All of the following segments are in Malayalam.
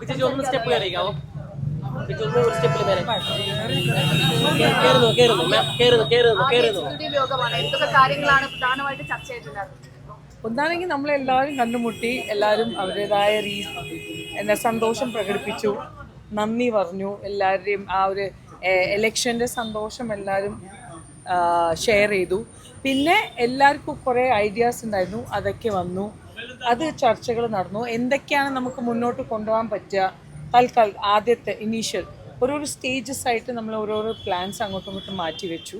ചേച്ചി ഒന്ന് സ്റ്റെപ്പ് കാര്യങ്ങളാണ് പ്രധാനമായിട്ട് ചർച്ച ഒന്നാണെങ്കിൽ നമ്മളെല്ലാവരും കണ്ടുമുട്ടി എല്ലാവരും അവരുടേതായ രീ എന്താ സന്തോഷം പ്രകടിപ്പിച്ചു നന്ദി പറഞ്ഞു എല്ലാവരുടെയും ആ ഒരു എലക്ഷന്റെ സന്തോഷം എല്ലാവരും ഷെയർ ചെയ്തു. പിന്നെ എല്ലാവർക്കും കുറേ ഐഡിയാസ് ഉണ്ടായിരുന്നു. അതൊക്കെ വന്നു. അത് ചർച്ചകൾ നടന്നു. എന്തൊക്കെയാണ് നമുക്ക് മുന്നോട്ട് കൊണ്ടുപോകാൻ പറ്റുക? തൽക്കാൽ ആദ്യത്തെ ഇനീഷ്യൽ ഓരോരോ സ്റ്റേജസ് ആയിട്ട് നമ്മൾ ഓരോരോ പ്ലാൻസ് അങ്ങോട്ടും ഇങ്ങോട്ടും മാറ്റി വെച്ചു.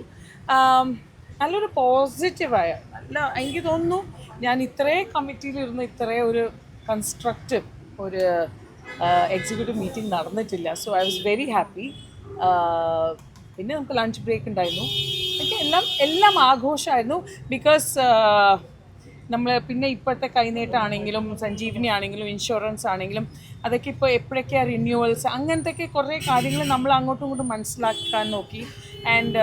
നല്ലൊരു പോസിറ്റീവായ നല്ല എനിക്ക് തോന്നുന്നു ഞാൻ ഇത്രേ കമ്മിറ്റിയിലിരുന്ന് ഇത്രേ ഒരു കൺസ്ട്രക്റ്റീവ് ഒരു എക്സിക്യൂട്ടീവ് മീറ്റിംഗ് നടന്നിട്ടില്ല. So I was very happy പിന്നെ നമുക്ക് ലഞ്ച് ബ്രേക്ക് ഉണ്ടായിരുന്നു. ഒക്കെ എല്ലാം എല്ലാം ആഘോഷമായിരുന്നു. ബിക്കോസ് നമ്മൾ പിന്നെ ഇപ്പോഴത്തെ കൈനീട്ടാണെങ്കിലും സഞ്ജീവനി ആണെങ്കിലും ഇൻഷുറൻസ് ആണെങ്കിലും അതൊക്കെ ഇപ്പോൾ എപ്പോഴൊക്കെയാണ് റിന്യൂവൽസ് അങ്ങനത്തെയൊക്കെ കുറേ കാര്യങ്ങൾ നമ്മൾ അങ്ങോട്ടും ഇങ്ങോട്ടും മനസ്സിലാക്കാൻ നോക്കി. ആൻഡ്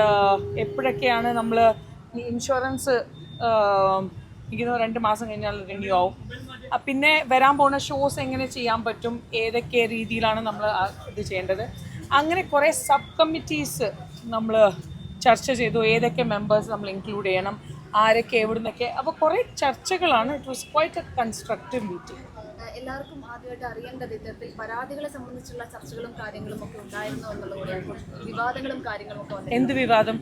എപ്പോഴൊക്കെയാണ് നമ്മൾ ഇൻഷുറൻസ് ഇരിക്കുന്ന രണ്ട് മാസം കഴിഞ്ഞാൽ റിന്യൂ ആവും. പിന്നെ വരാൻ പോകുന്ന ഷോസ് എങ്ങനെ ചെയ്യാൻ പറ്റും? ഏതൊക്കെ രീതിയിലാണ് നമ്മൾ ഇത് ചെയ്യേണ്ടത്? അങ്ങനെ കുറേ സബ് കമ്മിറ്റീസ് നമ്മൾ ചർച്ച ചെയ്തു ഏതൊക്കെ മെമ്പേഴ്സ് നമ്മൾ ഇൻക്ലൂഡ് ചെയ്യണം ആരൊക്കെ എവിടുന്നൊക്കെ. അപ്പോൾ കുറേ ചർച്ചകളാണ് it was quite a constructive meeting എല്ലാവർക്കും ആദ്യമായിട്ട് അറിയേണ്ടത് ഇത്തരത്തിൽ പരാതികളെ സംബന്ധിച്ചുള്ള ചർച്ചകളും കാര്യങ്ങളും ഒക്കെ ഉണ്ടായിരുന്നു എന്നുള്ളത് വിവാദങ്ങളും കാര്യങ്ങളും ഒക്കെ. എന്ത് വിവാദം?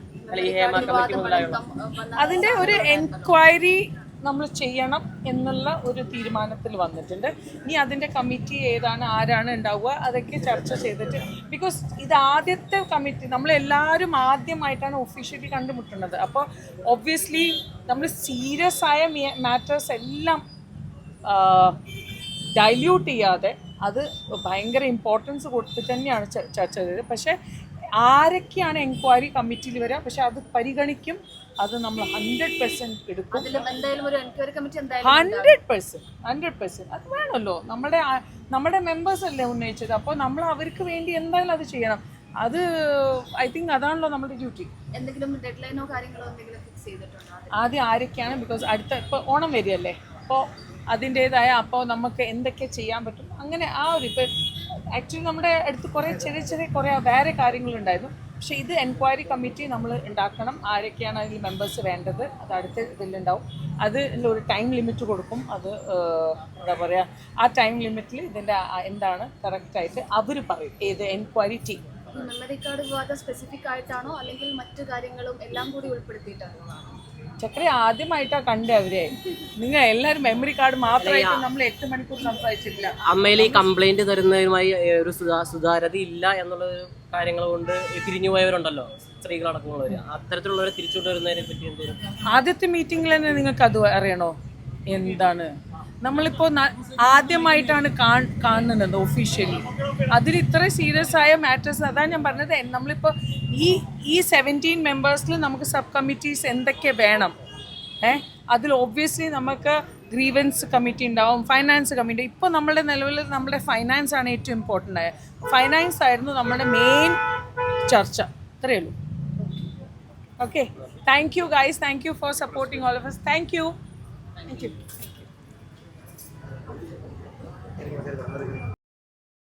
അതിന്റെ ഒരു എൻക്വയറി നമ്മൾ ചെയ്യണം എന്നുള്ള ഒരു തീരുമാനത്തിൽ വന്നിട്ടുണ്ട്. ഇനി അതിന്റെ കമ്മിറ്റി ഏതാണ് ആരാണ് ഉണ്ടാവുക അതൊക്കെ ചർച്ച ചെയ്തിട്ട് ബിക്കോസ് ഇത് ആദ്യത്തെ കമ്മിറ്റി നമ്മളെല്ലാവരും ആദ്യമായിട്ടാണ് ഒഫീഷ്യലി കണ്ടുമുട്ടുന്നത്. അപ്പോൾ ഒബ്വിയസ്ലി നമ്മൾ സീരിയസ് ആയ മാറ്റേഴ്സ് എല്ലാം ഡൈല്യൂട്ട് ചെയ്യാതെ അത് ഭയങ്കര ഇമ്പോർട്ടൻസ് കൊടുത്തിട്ട് തന്നെയാണ് ചർച്ച ചെയ്തത്. പക്ഷേ ആരൊക്കെയാണ് എൻക്വയറി കമ്മിറ്റിയിൽ വരിക പക്ഷെ അത് പരിഗണിക്കും അത് നമ്മൾ ഹൺഡ്രഡ് പെർസെന്റ് എടുക്കും. ഹൺഡ്രഡ് പെർസെന്റ് ഹൺഡ്രഡ് പെർസെന്റ് അത് വേണമല്ലോ. നമ്മുടെ നമ്മുടെ മെമ്പേഴ്സ് അല്ലേ ഉന്നയിച്ചത്? അപ്പോൾ നമ്മൾ അവർക്ക് വേണ്ടി എന്തായാലും അത് ചെയ്യണം. അത് ഐ തിങ്ക് അതാണല്ലോ നമ്മുടെ ഡ്യൂട്ടി എന്തെങ്കിലും കാര്യങ്ങളോ എന്തെങ്കിലും ഫിക്സ് ചെയ്തിട്ടുണ്ടോ ആദ്യം ആരൊക്കെയാണ്? ബിക്കോസ് അടുത്ത ഇപ്പോൾ ഓണം വരികയല്ലേ? അപ്പോൾ അതിന്റെതായ അപ്പോൾ നമുക്ക് എന്തൊക്കെ ചെയ്യാൻ പറ്റും? അങ്ങനെ ആ ഒരു ഇപ്പോൾ ആക്ച്വലി നമ്മുടെ അടുത്ത് കുറേ ചെറിയ ചെറിയ കുറേ വേറെ കാര്യങ്ങളുണ്ടായിരുന്നു. പക്ഷേ ഇത് എൻക്വയറി കമ്മിറ്റി നമ്മൾ ഉണ്ടാക്കണം ആരൊക്കെയാണ് അതിൽ മെമ്പേഴ്സ് വേണ്ടത്. അത് അടുത്ത ഇതിലുണ്ടാവും. അത് ഒരു ടൈം ലിമിറ്റ് കൊടുക്കും. അത് എന്താ പറയുക ആ ടൈം ലിമിറ്റിൽ ഇതിന്റെ എന്താണ് കറക്റ്റായിട്ട് അവർ പറയും. ഏത് എൻക്വയറി ടീം മെമ്മറി കാർഡ് വിവാദം സ്പെസിഫിക് ആയിട്ടാണോ അല്ലെങ്കിൽ മറ്റു കാര്യങ്ങളും എല്ലാം കൂടി ഉൾപ്പെടുത്തിയിട്ടാണോ? ചക്ര ആദ്യമായിട്ടാ കണ്ടേ അവരെ. നിങ്ങൾ എല്ലാരും മെമ്മറി കാർഡ് മാത്രമായിട്ട് നമ്മൾ എട്ട് മണിക്കൂർ സംസാരിച്ചിട്ടില്ല. അമ്മയിൽ ഈ കംപ്ലൈന്റ് തരുന്നതിനുമായി ഒരു സുതാരത ഇല്ല എന്നുള്ള കാര്യങ്ങൾ കൊണ്ട് പിരിഞ്ഞു പോയവരുണ്ടല്ലോ സ്ത്രീകളടക്കമുള്ളവർ അത്തരത്തിലുള്ളവരെ തിരിച്ചുകൊണ്ടുവരുന്നതിനെ പറ്റി എന്തെങ്കിലും ആദ്യത്തെ മീറ്റിംഗിൽ തന്നെ നിങ്ങൾക്ക് അത് അറിയണോ? എന്താണ്? നമ്മളിപ്പോൾ ആദ്യമായിട്ടാണ് കാണുന്നത് ഒഫീഷ്യലി അതിൽ ഇത്ര സീരിയസ് ആയ മാറ്റേഴ്സ് അതാണ് ഞാൻ പറഞ്ഞത് നമ്മളിപ്പോൾ ഈ ഈ സെവന്റീൻ മെമ്പേഴ്സിൽ നമുക്ക് സബ് കമ്മിറ്റീസ് എന്തൊക്കെ വേണം? ഏ? അതിൽ ഒബ്വിയസ്ലി നമുക്ക് ഗ്രീവൻസ് കമ്മിറ്റി ഉണ്ടാവും ഫൈനാൻസ് കമ്മിറ്റി ഇപ്പോൾ നമ്മുടെ നിലവിൽ നമ്മുടെ ഫൈനാൻസ് ആണ് ഏറ്റവും ഇമ്പോർട്ടന്റ് ആയ ഫൈനാൻസ് ആയിരുന്നു നമ്മുടെ മെയിൻ ചർച്ച. ഇത്രയേ ഉള്ളൂ. Okay thank you guys thank you for supporting all of us. Thank you thank you el